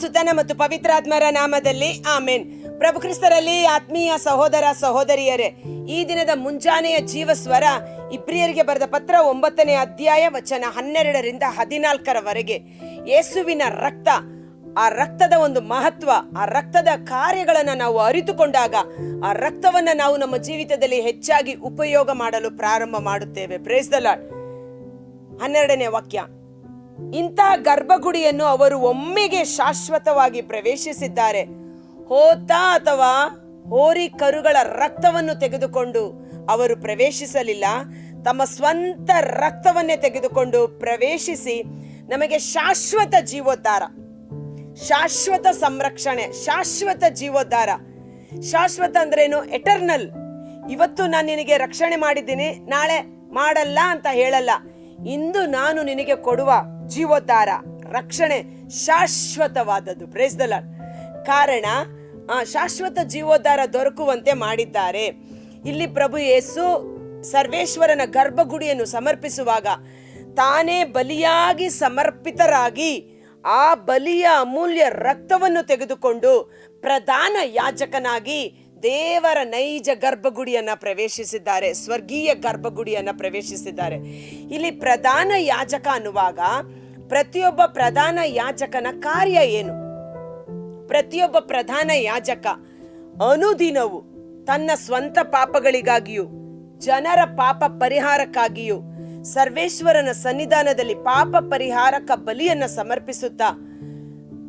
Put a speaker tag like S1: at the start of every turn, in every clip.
S1: ಸುತನ ಮತ್ತು ಪವಿತ್ರಾತ್ಮರ ನಾಮದಲ್ಲಿ ಆಮೇನ್. ಪ್ರಭು ಕ್ರಿಸ್ತರಲ್ಲಿ ಆತ್ಮೀಯ ಸಹೋದರ ಸಹೋದರಿಯರೇ, ಈ ದಿನದ ಮುಂಜಾನೆಯ ಜೀವಸ್ವರ ಇಬ್ರಿಯರಿಗೆ ಬರೆದ ಪತ್ರ ಒಂಬತ್ತನೇ ಅಧ್ಯಾಯ ವಚನ ಹನ್ನೆರಡರಿಂದ ಹದಿನಾಲ್ಕರವರೆಗೆ. ಯೇಸುವಿನ ರಕ್ತ, ಆ ರಕ್ತದ ಒಂದು ಮಹತ್ವ, ಆ ರಕ್ತದ ಕಾರ್ಯಗಳನ್ನು ನಾವು ಅರಿತುಕೊಂಡಾಗ, ಆ ರಕ್ತವನ್ನು ನಾವು ನಮ್ಮ ಜೀವಿತದಲ್ಲಿ ಹೆಚ್ಚಾಗಿ ಉಪಯೋಗ ಮಾಡಲು ಪ್ರಾರಂಭ ಮಾಡುತ್ತೇವೆ. ಪ್ರೇಸ್ ದ ಲಾರ್ಡ್ ಹನ್ನೆರಡನೇ ವಾಕ್ಯ. ಇಂತಹ ಗರ್ಭಗುಡಿಯನ್ನು ಅವರು ಒಮ್ಮೆಗೆ ಶಾಶ್ವತವಾಗಿ ಪ್ರವೇಶಿಸಿದ್ದಾರೆ. ಹೋತ ಅಥವಾ ಹೋರಿ ಕರುಗಳ ರಕ್ತವನ್ನು ತೆಗೆದುಕೊಂಡು ಅವರು ಪ್ರವೇಶಿಸಲಿಲ್ಲ. ತಮ್ಮ ಸ್ವಂತ ರಕ್ತವನ್ನೇ ತೆಗೆದುಕೊಂಡು ಪ್ರವೇಶಿಸಿ ನಮಗೆ ಶಾಶ್ವತ ಜೀವೋದ್ಧಾರ, ಶಾಶ್ವತ ಸಂರಕ್ಷಣೆ, ಶಾಶ್ವತ ಜೀವೋದ್ಧಾರ. ಶಾಶ್ವತ ಅಂದ್ರೇನು? ಎಟರ್ನಲ್ ಇವತ್ತು ನಾನು ನಿನಗೆ ರಕ್ಷಣೆ ಮಾಡಿದ್ದೀನಿ, ನಾಳೆ ಮಾಡಲ್ಲ ಅಂತ ಹೇಳಲ್ಲ. ಇಂದು ನಾನು ನಿನಗೆ ಕೊಡುವ ಜೀವೋದ್ಧಾರ ರಕ್ಷಣೆ ಶಾಶ್ವತವಾದದ್ದು ಪ್ರೇಸ್ ದ ಲಾರ್ಡ್. ಕಾರಣ ಆ, ಶಾಶ್ವತ ಜೀವೋದ್ಧಾರ ದೊರಕುವಂತೆ ಮಾಡಿದ್ದಾರೆ ಇಲ್ಲಿ ಪ್ರಭು ಯೇಸು ಸರ್ವೇಶ್ವರನ ಗರ್ಭಗುಡಿಯನ್ನು ಸಮರ್ಪಿಸುವಾಗ ತಾನೇ ಬಲಿಯಾಗಿ ಸಮರ್ಪಿತರಾಗಿ ಆ ಬಲಿಯ ಅಮೂಲ್ಯ ರಕ್ತವನ್ನು ತೆಗೆದುಕೊಂಡು ಪ್ರಧಾನ ಯಾಜಕನಾಗಿ ದೇವರ ನೈಜ ಗರ್ಭಗುಡಿಯನ್ನು ಪ್ರವೇಶಿಸಿದ್ದಾರೆ, ಸ್ವರ್ಗೀಯ ಗರ್ಭಗುಡಿಯನ್ನು ಪ್ರವೇಶಿಸಿದ್ದಾರೆ. ಇಲ್ಲಿ ಪ್ರಧಾನ ಯಾಜಕ ಅನ್ನುವಾಗ ಪ್ರತಿಯೊಬ್ಬ ಪ್ರಧಾನ ಯಾಜಕನ ಕಾರ್ಯ ಏನು? ಪ್ರತಿಯೊಬ್ಬ ಪ್ರಧಾನ ಯಾಜಕ ಅನುದಿನವು ತನ್ನ ಸ್ವಂತ ಪಾಪಗಳಿಗಾಗಿಯೂ, ಜನರ ಪಾಪ ಪರಿಹಾರಕ್ಕಾಗಿಯೂ, ಸರ್ವೇಶ್ವರನ ಸನ್ನಿಧಾನದಲ್ಲಿ ಪಾಪ ಪರಿಹಾರಕ ಬಲಿಯನ್ನ ಸಮರ್ಪಿಸುತ್ತಾ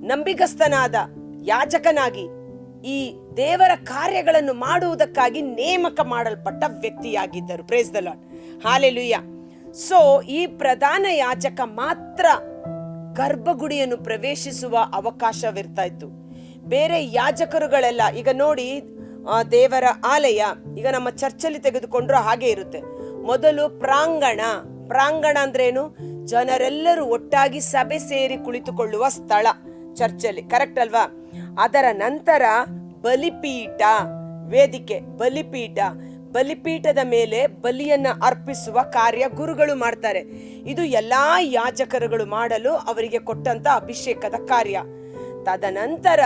S1: ನಂಬಿಗಸ್ತನಾದ ಯಾಜಕನಾಗಿ ಈ ದೇವರ ಕಾರ್ಯಗಳನ್ನು ಮಾಡುವುದಕ್ಕಾಗಿ ನೇಮಕ ಮಾಡಲ್ಪಟ್ಟ ವ್ಯಕ್ತಿಯಾಗಿದ್ದರು. Praise the lord hallelujah so ಈ ಪ್ರಧಾನ ಯಾಜಕ ಮಾತ್ರ ಗರ್ಭಗುಡಿಯನ್ನು ಪ್ರವೇಶಿಸುವ ಅವಕಾಶವಿರ್ತಾ ಇತ್ತು. ಬೇರೆ ಯಾಜಕರುಗಳೆಲ್ಲ, ಈಗ ನೋಡಿ ದೇವರ ಆಲಯ, ಈಗ ನಮ್ಮ ಚರ್ಚಲ್ಲಿ ತೆಗೆದುಕೊಂಡ್ರು ಹಾಗೆ ಇರುತ್ತೆ. ಮೊದಲು ಪ್ರಾಂಗಣ ಪ್ರಾಂಗಣ ಅಂದ್ರೇನು ಜನರೆಲ್ಲರೂ ಒಟ್ಟಾಗಿ ಸಭೆ ಸೇರಿ ಕುಳಿತುಕೊಳ್ಳುವ ಸ್ಥಳ, ಚರ್ಚಲ್ಲಿ. ಕರೆಕ್ಟ್ ಅಲ್ವಾ? ಅದರ ನಂತರ ಬಲಿಪೀಠ ವೇದಿಕೆ ಬಲಿಪೀಠ. ಬಲಿಪೀಠದ ಮೇಲೆ ಬಲಿಯನ್ನ ಅರ್ಪಿಸುವ ಕಾರ್ಯ ಗುರುಗಳು ಮಾಡ್ತಾರೆ. ಇದು ಎಲ್ಲಾ ಯಾಜಕರುಗಳು ಮಾಡಲು ಅವರಿಗೆ ಕೊಟ್ಟಂತ ಅಭಿಷೇಕದ ಕಾರ್ಯ. ತದನಂತರ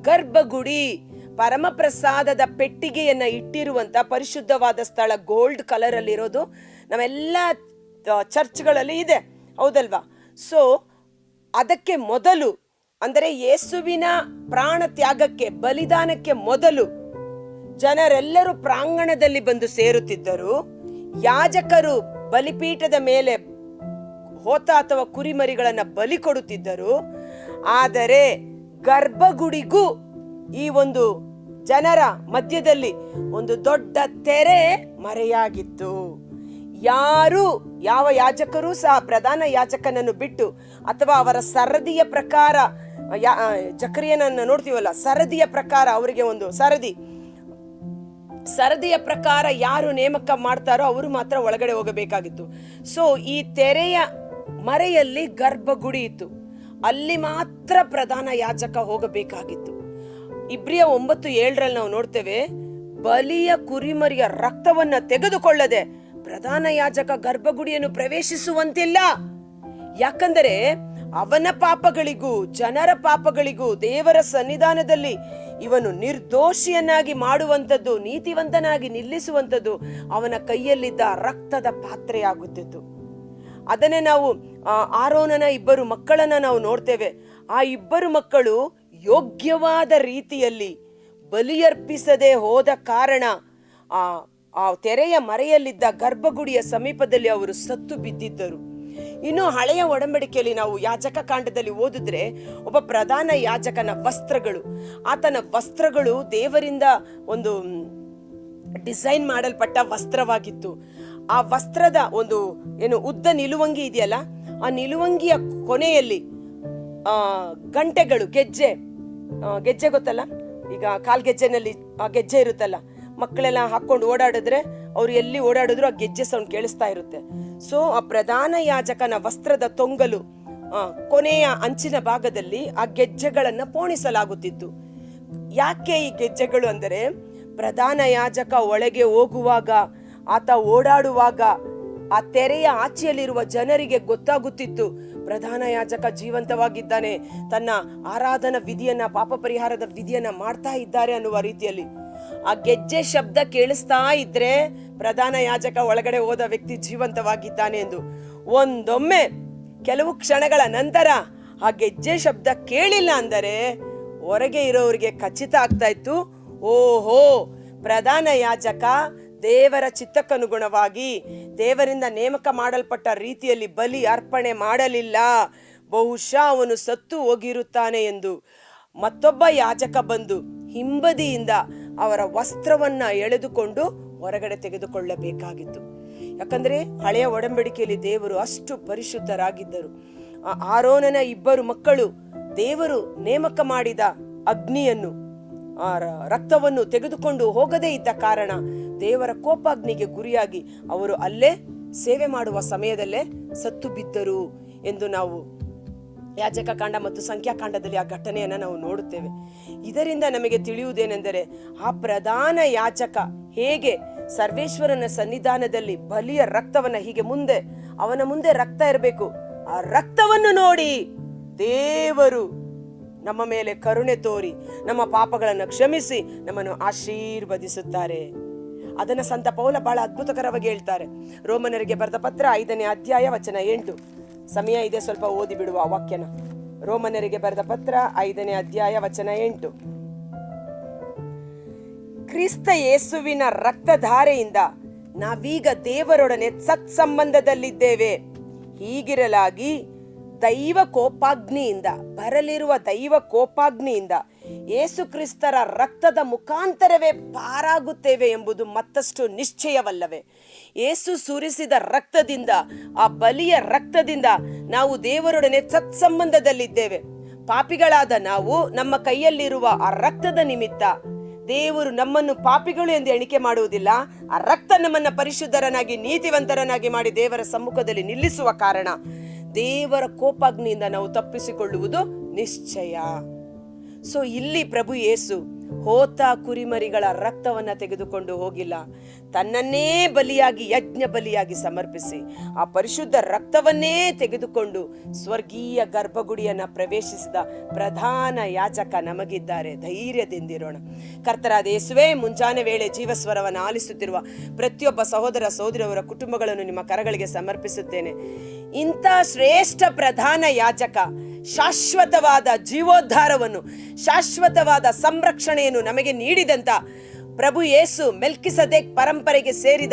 S1: ಗರ್ಭಗುಡಿ ಪರಮಪ್ರಸಾದದ ಪೆಟ್ಟಿಗೆಯನ್ನ ಇಟ್ಟಿರುವಂತ ಪರಿಶುದ್ಧವಾದ ಸ್ಥಳ ಗೋಲ್ಡ್ ಕಲರ್ ಅಲ್ಲಿ ಇರೋದು ಆ, ಚರ್ಚ್ಗಳಲ್ಲಿ ಇದೆ. ಹೌದಲ್ವಾ? ಸೊ ಅದಕ್ಕೆ ಮೊದಲು ಅಂದರೆ ಯೇಸುವಿನ ಪ್ರಾಣ ತ್ಯಾಗಕ್ಕೆ, ಬಲಿದಾನಕ್ಕೆ ಮೊದಲು ಜನರೆಲ್ಲರೂ ಪ್ರಾಂಗಣದಲ್ಲಿ ಬಂದು ಸೇರುತ್ತಿದ್ದರು. ಯಾಜಕರು ಬಲಿಪೀಠದ ಮೇಲೆ ಹೋತ ಅಥವಾ ಕುರಿಮರಿಗಳನ್ನು ಬಲಿ ಕೊಡುತ್ತಿದ್ದರು. ಆದರೆ ಗರ್ಭಗುಡಿಗೂ ಈ ಒಂದು ಜನರ ಮಧ್ಯದಲ್ಲಿ ಒಂದು ದೊಡ್ಡ ತೆರೆ ಮರೆಯಾಗಿತ್ತು. ಯಾರು, ಯಾವ ಯಾಜಕರೂ ಸಹ ಪ್ರಧಾನ ಯಾಜಕನನ್ನು ಬಿಟ್ಟು ಅಥವಾ ಅವರ ಸರದಿಯ ಪ್ರಕಾರ ಯಾ ನೋಡ್ತೀವಲ್ಲ? ಸರದಿಯ ಪ್ರಕಾರ ಅವರಿಗೆ ಒಂದು ಸರದಿ. ಸರದಿಯ ಪ್ರಕಾರ ಯಾರು ನೇಮಕ ಮಾಡ್ತಾರೋ ಅವರು ಮಾತ್ರ ಒಳಗಡೆ ಹೋಗಬೇಕಾಗಿತ್ತು. ಸೊ ಈ ತೆರೆಯ ಮರೆಯಲ್ಲಿ ಗರ್ಭಗುಡಿ ಇತ್ತು. ಅಲ್ಲಿ ಮಾತ್ರ ಪ್ರಧಾನ ಯಾಜಕ ಹೋಗಬೇಕಾಗಿತ್ತು. ಇಬ್ರಿಯ ಒಂಬತ್ತು ಏಳರಲ್ಲಿ ನಾವು ನೋಡ್ತೇವೆ, ಬಲಿಯ ಕುರಿಮರಿಯ ರಕ್ತವನ್ನ ತೆಗೆದುಕೊಳ್ಳದೆ ಪ್ರಧಾನ ಯಾಜಕ ಗರ್ಭಗುಡಿಯನ್ನು ಪ್ರವೇಶಿಸುವಂತಿಲ್ಲ. ಯಾಕಂದರೆ ಅವನ ಪಾಪಗಳಿಗೂ, ಜನರ ಪಾಪಗಳಿಗೂ, ದೇವರ ಸನ್ನಿಧಾನದಲ್ಲಿ ಇವನು ನಿರ್ದೋಷಿಯನ್ನಾಗಿ ಮಾಡುವಂಥದ್ದು, ನೀತಿವಂತನಾಗಿ ನಿಲ್ಲಿಸುವಂಥದ್ದು ಅವನ ಕೈಯಲ್ಲಿದ್ದ ರಕ್ತದ ಪಾತ್ರೆಯಾಗುತ್ತಿತ್ತು. ಅದನ್ನೇ ನಾವು ಆರೋನನ ಇಬ್ಬರು ಮಕ್ಕಳನ್ನ ನಾವು ನೋಡ್ತೇವೆ. ಆ ಇಬ್ಬರು ಮಕ್ಕಳು ಯೋಗ್ಯವಾದ ರೀತಿಯಲ್ಲಿ ಬಲಿಯರ್ಪಿಸದೆ ಹೋದ ಕಾರಣ, ಆ ಆ ತೆರೆಯ ಮರೆಯಲ್ಲಿದ್ದ ಗರ್ಭಗುಡಿಯ ಸಮೀಪದಲ್ಲಿ ಅವರು ಸತ್ತು ಬಿದ್ದಿದ್ದರು. ಇನ್ನು ಹಳೆಯ ಒಡಂಬಡಿಕೆಯಲ್ಲಿ ನಾವು ಯಾಜಕ ಕಾಂಡದಲ್ಲಿ ಓದಿದ್ರೆ ಒಬ್ಬ ಪ್ರಧಾನ ಯಾಜಕನ ವಸ್ತ್ರಗಳು. ಆತನ ವಸ್ತ್ರಗಳು ದೇವರಿಂದ ಒಂದು ಡಿಸೈನ್ ಮಾಡಲ್ಪಟ್ಟ ವಸ್ತ್ರವಾಗಿತ್ತು. ಆ ವಸ್ತ್ರದ ಒಂದು ಏನು ಉದ್ದ ನಿಲುವಂಗಿ ಇದೆಯಲ್ಲ, ಆ ನಿಲುವಂಗಿಯ ಕೊನೆಯಲ್ಲಿ, ಆ, ಗಂಟೆಗಳು, ಗೆಜ್ಜೆ. ಗೆಜ್ಜೆ ಗೊತ್ತಲ್ಲ? ಈಗ ಕಾಲ್ಗೆಜ್ಜೆನಲ್ಲಿ ಆ ಗೆಜ್ಜೆ ಇರುತ್ತಲ್ಲ, ಮಕ್ಕಳೆಲ್ಲ ಹಾಕೊಂಡು ಓಡಾಡಿದ್ರೆ ಅವ್ರು ಎಲ್ಲಿ ಓಡಾಡಿದ್ರು ಆ ಗೆಜ್ಜೆ ಸೌಂಡ್ ಕೇಳಿಸ್ತಾ ಇರುತ್ತೆ. ಸೊ ಆ ಪ್ರಧಾನ ಯಾಜಕನ ವಸ್ತ್ರದ ತೊಂಗಲು ಕೊನೆಯ ಅಂಚಿನ ಭಾಗದಲ್ಲಿ ಆ ಗೆಜ್ಜೆಗಳನ್ನು ಪೋಣಿಸಲಾಗುತ್ತಿತ್ತು. ಯಾಕೆ ಈ ಗೆಜ್ಜೆಗಳು ಅಂದರೆ, ಪ್ರಧಾನ ಯಾಜಕ ಒಳಗೆ ಹೋಗುವಾಗ, ಆತ ಓಡಾಡುವಾಗ, ಆ ತೆರೆಯ ಆಚೆಯಲ್ಲಿರುವ ಜನರಿಗೆ ಗೊತ್ತಾಗುತ್ತಿತ್ತು, ಪ್ರಧಾನ ಯಾಜಕ ಜೀವಂತವಾಗಿದ್ದಾನೆ, ತನ್ನ ಆರಾಧನಾ ವಿಧಿಯನ್ನ, ಪಾಪ ಪರಿಹಾರದ ವಿಧಿಯನ್ನ ಮಾಡ್ತಾ ಇದ್ದಾರೆ ಅನ್ನುವ ರೀತಿಯಲ್ಲಿ. ಆ ಗೆಜ್ಜೆ ಶಬ್ದ ಕೇಳಿಸ್ತಾ ಇದ್ರೆ ಪ್ರಧಾನ ಯಾಜಕ ಒಳಗಡೆ ಹೋದ ವ್ಯಕ್ತಿ ಜೀವಂತವಾಗಿದ್ದಾನೆ ಎಂದು. ಒಂದೊಮ್ಮೆ ಕೆಲವು ಕ್ಷಣಗಳ ನಂತರ ಆ ಗೆಜ್ಜೆ ಶಬ್ದ ಕೇಳಿಲ್ಲ ಅಂದರೆ ಹೊರಗೆ ಇರೋರಿಗೆ ಖಚಿತ ಆಗ್ತಾ ಇತ್ತು. ಓಹೋ, ಪ್ರಧಾನ ಯಾಜಕ ದೇವರ ಚಿತ್ತಕ್ಕನುಗುಣವಾಗಿ ದೇವರಿಂದ ನೇಮಕ ಮಾಡಲ್ಪಟ್ಟ ರೀತಿಯಲ್ಲಿ ಬಲಿ ಅರ್ಪಣೆ ಮಾಡಲಿಲ್ಲ. ಬಹುಶಃ ಅವನು ಸತ್ತು ಹೋಗಿರುತ್ತಾನೆ ಎಂದು ಮತ್ತೊಬ್ಬ ಯಾಜಕ ಬಂದು ಹಿಂಬದಿಯಿಂದ ಅವರ ವಸ್ತ್ರವನ್ನ ಎಳೆದುಕೊಂಡು ಹೊರಗಡೆ ತೆಗೆದುಕೊಳ್ಳಬೇಕಾಗಿತ್ತು. ಯಾಕಂದ್ರೆ ಹಳೆಯ ಒಡಂಬಡಿಕೆಯಲ್ಲಿ ದೇವರು ಅಷ್ಟು ಪರಿಶುದ್ಧರಾಗಿದ್ದರು. ಆರೋನನ ಇಬ್ಬರು ಮಕ್ಕಳು ದೇವರು ನೇಮಕ ಮಾಡಿದ ಅಗ್ನಿಯನ್ನು, ಆ ರಕ್ತವನ್ನು ತೆಗೆದುಕೊಂಡು ಹೋಗದೇ ಇದ್ದ ಕಾರಣ ದೇವರ ಕೋಪಾಗ್ನಿಗೆ ಗುರಿಯಾಗಿ ಅವರು ಅಲ್ಲೇ ಸೇವೆ ಮಾಡುವ ಸಮಯದಲ್ಲೇ ಸತ್ತು ಬಿದ್ದರು ಎಂದು ನಾವು ಯಾಜಕ ಕಾಂಡ ಮತ್ತು ಸಂಖ್ಯಾಕಾಂಡದಲ್ಲಿ ಆ ಘಟನೆಯನ್ನು ನಾವು ನೋಡುತ್ತೇವೆ. ಇದರಿಂದ ನಮಗೆ ತಿಳಿಯುವುದೇನೆಂದರೆ ಆ ಪ್ರಧಾನ ಯಾಚಕ ಹೇಗೆ ಸರ್ವೇಶ್ವರನ ಸನ್ನಿಧಾನದಲ್ಲಿ ಬಲಿಯ ರಕ್ತವನ್ನ ಹೀಗೆ ಮುಂದೆ, ಅವನ ಮುಂದೆ ರಕ್ತ ಇರಬೇಕು. ಆ ರಕ್ತವನ್ನು ನೋಡಿ ದೇವರು ನಮ್ಮ ಮೇಲೆ ಕರುಣೆ ತೋರಿ, ನಮ್ಮ ಪಾಪಗಳನ್ನು ಕ್ಷಮಿಸಿ ನಮ್ಮನ್ನು ಆಶೀರ್ವದಿಸುತ್ತಾರೆ. ಅದನ್ನ ಸಂತ ಪೌಲ ಬಹಳ ಅದ್ಭುತಕರವಾಗಿ ಹೇಳ್ತಾರೆ. ರೋಮನರಿಗೆ ಬರೆದ ಪತ್ರ ಐದನೇ ಅಧ್ಯಾಯ ವಚನ ಎಂಟು. ಸಮಯ ಇದೆ, ಸ್ವಲ್ಪ ಓದಿ ಬಿಡುವ ವಾಕ್ಯನ. ರೋಮನರಿಗೆ ಬರೆದ ಪತ್ರ, ಐದನೇ ಅಧ್ಯಾಯ, ವಚನ ಎಂಟು. ಕ್ರಿಸ್ತ ಯೇಸುವಿನ ರಕ್ತಧಾರೆಯಿಂದ ನಾವೀಗ ದೇವರೊಡನೆ ಸತ್ಸಂಬಂಧದಲ್ಲಿದ್ದೇವೆ. ಹೀಗಿರಲಾಗಿ ದೈವ ಕೋಪಾಗ್ನಿಯಿಂದ ಬರಲಿರುವ ದೈವ ಕೋಪಾಗ್ನಿಯಿಂದ ಯೇಸು ಕ್ರಿಸ್ತರ ರಕ್ತದ ಮುಖಾಂತರವೇ ಪಾರಾಗುತ್ತೇವೆ ಎಂಬುದು ಮತ್ತಷ್ಟು ನಿಶ್ಚಯವಲ್ಲವೇ? ಏಸು ಸುರಿಸಿದ ರಕ್ತದಿಂದ, ಆ ಬಲಿಯ ರಕ್ತದಿಂದ ನಾವು ದೇವರೊಡನೆ ಸತ್ಸಂಬಂಧದಲ್ಲಿದ್ದೇವೆ. ಪಾಪಿಗಳಾದ ನಾವು ನಮ್ಮ ಕೈಯಲ್ಲಿರುವ ಆ ರಕ್ತದ ನಿಮಿತ್ತ ದೇವರು ನಮ್ಮನ್ನು ಪಾಪಿಗಳು ಎಂದು ಎಣಿಕೆ ಮಾಡುವುದಿಲ್ಲ. ಆ ರಕ್ತ ನಮ್ಮನ್ನ ಪರಿಶುದ್ಧರನಾಗಿ ನೀತಿವಂತರನಾಗಿ ಮಾಡಿ ದೇವರ ಸಮ್ಮುಖದಲ್ಲಿ ನಿಲ್ಲಿಸುವ ಕಾರಣ ದೇವರ ಕೋಪಾಗ್ನಿಯಿಂದ ನಾವು ತಪ್ಪಿಸಿಕೊಳ್ಳುವುದು ನಿಶ್ಚಯ. ಸೊ ಇಲ್ಲಿ ಪ್ರಭು ಯೇಸು ಹೋತ ಕುರಿಮರಿಗಳ ರಕ್ತವನ್ನು ತೆಗೆದುಕೊಂಡು ಹೋಗಿಲ್ಲ. ತನ್ನನ್ನೇ ಬಲಿಯಾಗಿ, ಯಜ್ಞ ಬಲಿಯಾಗಿ ಸಮರ್ಪಿಸಿ ಆ ಪರಿಶುದ್ಧ ರಕ್ತವನ್ನೇ ತೆಗೆದುಕೊಂಡು ಸ್ವರ್ಗೀಯ ಗರ್ಭಗುಡಿಯನ್ನು ಪ್ರವೇಶಿಸಿದ ಪ್ರಧಾನ ಯಾಚಕ ನಮಗಿದ್ದಾರೆ. ಧೈರ್ಯದಿಂದಿರೋಣ. ಕರ್ತರಾದ ಯೇಸುವೆ, ಮುಂಜಾನೆ ವೇಳೆ ಜೀವಸ್ವರವನ್ನು ಆಲಿಸುತ್ತಿರುವ ಪ್ರತಿಯೊಬ್ಬ ಸಹೋದರ ಸಹೋದರಿಯವರ ಕುಟುಂಬಗಳನ್ನು ನಿಮ್ಮ ಕರಗಳಿಗೆ ಸಮರ್ಪಿಸುತ್ತೇನೆ. ಇಂಥ ಶ್ರೇಷ್ಠ ಪ್ರಧಾನ ಯಾಜಕ ಶಾಶ್ವತವಾದ ಜೀವೋದ್ಧಾರವನ್ನು, ಶಾಶ್ವತವಾದ ಸಂರಕ್ಷಣೆಯನ್ನು ನಮಗೆ ನೀಡಿದಂತ ಪ್ರಭು ಯೇಸು ಮೆಲ್ಕಿಸದೇಕ್ ಪರಂಪರೆಗೆ ಸೇರಿದ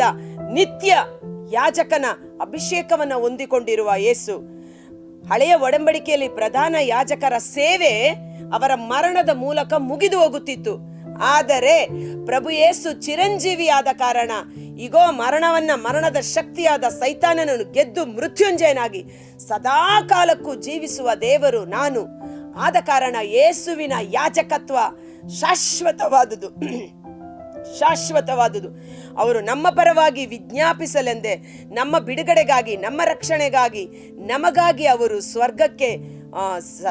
S1: ನಿತ್ಯ ಯಾಜಕನ ಅಭಿಷೇಕವನ್ನು ಹೊಂದಿಕೊಂಡಿರುವ ಯೇಸು. ಹಳೆಯ ಒಡಂಬಡಿಕೆಯಲ್ಲಿ ಪ್ರಧಾನ ಯಾಜಕರ ಸೇವೆ ಅವರ ಮರಣದ ಮೂಲಕ ಮುಗಿದು ಹೋಗುತ್ತಿತ್ತು. ಆದರೆ ಪ್ರಭು ಯೇಸು ಚಿರಂಜೀವಿಯಾದ ಕಾರಣ ಈಗೋ ಮರಣವನ್ನ ಮರಣದ ಶಕ್ತಿಯಾದ ಸೈತಾನನನ್ನು ಗೆದ್ದು ಮೃತ್ಯುಂಜಯನಾಗಿ ಸದಾ ಕಾಲಕ್ಕೂ ಜೀವಿಸುವ ದೇವರು ನಾನು. ಆದ ಕಾರಣ ಯೇಸುವಿನ ಯಾಜಕತ್ವ ಶಾಶ್ವತವಾದುದು. ಶಾಶ್ವತವಾದುದು. ಅವರು ನಮ್ಮ ಪರವಾಗಿ ವಿಜ್ಞಾಪಿಸಲೆಂದೇ, ನಮ್ಮ ಬಿಡುಗಡೆಗಾಗಿ, ನಮ್ಮ ರಕ್ಷಣೆಗಾಗಿ, ನಮಗಾಗಿ ಅವರು ಸ್ವರ್ಗಕ್ಕೆ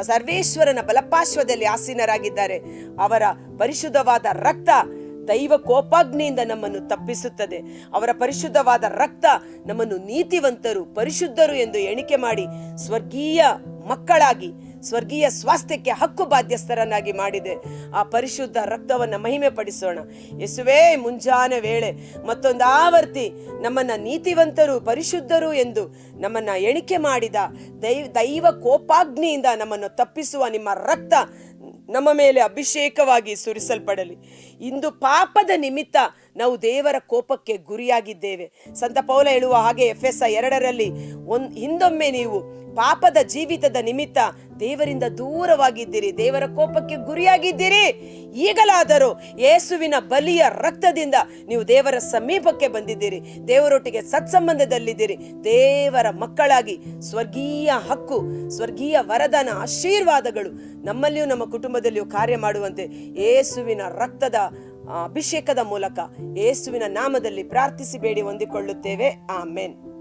S1: ಸರ್ವೇಶ್ವರನ ಬಲಪಾಶ್ವದಲ್ಲಿ ಆಸೀನರಾಗಿದ್ದಾರೆ. ಅವರ ಪರಿಶುದ್ಧವಾದ ರಕ್ತ ದೈವ ಕೋಪಾಗ್ನಿಯಿಂದ ನಮ್ಮನ್ನು ತಪ್ಪಿಸುತ್ತದೆ. ಅವರ ಪರಿಶುದ್ಧವಾದ ರಕ್ತ ನಮ್ಮನ್ನು ನೀತಿವಂತರು, ಪರಿಶುದ್ಧರು ಎಂದು ಎಣಿಕೆ ಮಾಡಿ ಸ್ವರ್ಗೀಯ ಮಕ್ಕಳಾಗಿ ಸ್ವರ್ಗೀಯ ಸ್ವಾಸ್ಥ್ಯಕ್ಕೆ ಹಕ್ಕು ಬಾಧ್ಯಸ್ಥರನ್ನಾಗಿ ಮಾಡಿದೆ. ಆ ಪರಿಶುದ್ಧ ರಕ್ತವನ್ನು ಮಹಿಮೆ ಪಡಿಸೋಣ ಯೇಸುವೇ, ಮುಂಜಾನೆ ವೇಳೆ ಮತ್ತೊಂದು ಆವರ್ತಿ ನಮ್ಮನ್ನು ನೀತಿವಂತರು, ಪರಿಶುದ್ಧರು ಎಂದು ನಮ್ಮನ್ನು ಎಣಿಕೆ ಮಾಡಿದ ದೈವ ದೈವ ಕೋಪಾಗ್ನಿಯಿಂದ ನಮ್ಮನ್ನು ತಪ್ಪಿಸುವ ನಿಮ್ಮ ರಕ್ತ ನಮ್ಮ ಮೇಲೆ ಅಭಿಷೇಕವಾಗಿ ಸುರಿಸಲ್ಪಡಲಿ. ಇಂದು ಪಾಪದ ನಿಮಿತ್ತ ನಾವು ದೇವರ ಕೋಪಕ್ಕೆ ಗುರಿಯಾಗಿದ್ದೇವೆ. ಸಂತ ಪೌಲ ಹೇಳುವ ಹಾಗೆ ಎಫ್ ಎಸ್ ಎರಡರಲ್ಲಿ ಒಂದ್ ಹಿಂದೊಮ್ಮೆ ನೀವು ಪಾಪದ ಜೀವಿತದ ನಿಮಿತ್ತ ದೇವರಿಂದ ದೂರವಾಗಿದ್ದೀರಿ, ದೇವರ ಕೋಪಕ್ಕೆ ಗುರಿಯಾಗಿದ್ದೀರಿ. ಈಗಲಾದರೂ ಯೇಸುವಿನ ಬಲಿಯ ರಕ್ತದಿಂದ ನೀವು ದೇವರ ಸಮೀಪಕ್ಕೆ ಬಂದಿದ್ದೀರಿ. ದೇವರೊಟ್ಟಿಗೆ ಸತ್ಸಂಬಂಧದಲ್ಲಿದ್ದೀರಿ. ದೇವರ ಮಕ್ಕಳಾಗಿ ಸ್ವರ್ಗೀಯ ಹಕ್ಕು, ಸ್ವರ್ಗೀಯ ವರದಾನ, ಆಶೀರ್ವಾದಗಳು ನಮ್ಮಲ್ಲಿಯೂ ನಮ್ಮ ಕುಟುಂಬದಲ್ಲಿಯೂ ಕಾರ್ಯ ಮಾಡುವಂತೆ ಯೇಸುವಿನ ರಕ್ತದ ಅಭಿಷೇಕದ ಮೂಲಕ ಯೇಸುವಿನ ನಾಮದಲ್ಲಿ ಪ್ರಾರ್ಥಿಸಿ ಬೇಡಿ ಹೊಂದಿಕೊಳ್ಳುತ್ತೇವೆ. ಆಮೇನ್.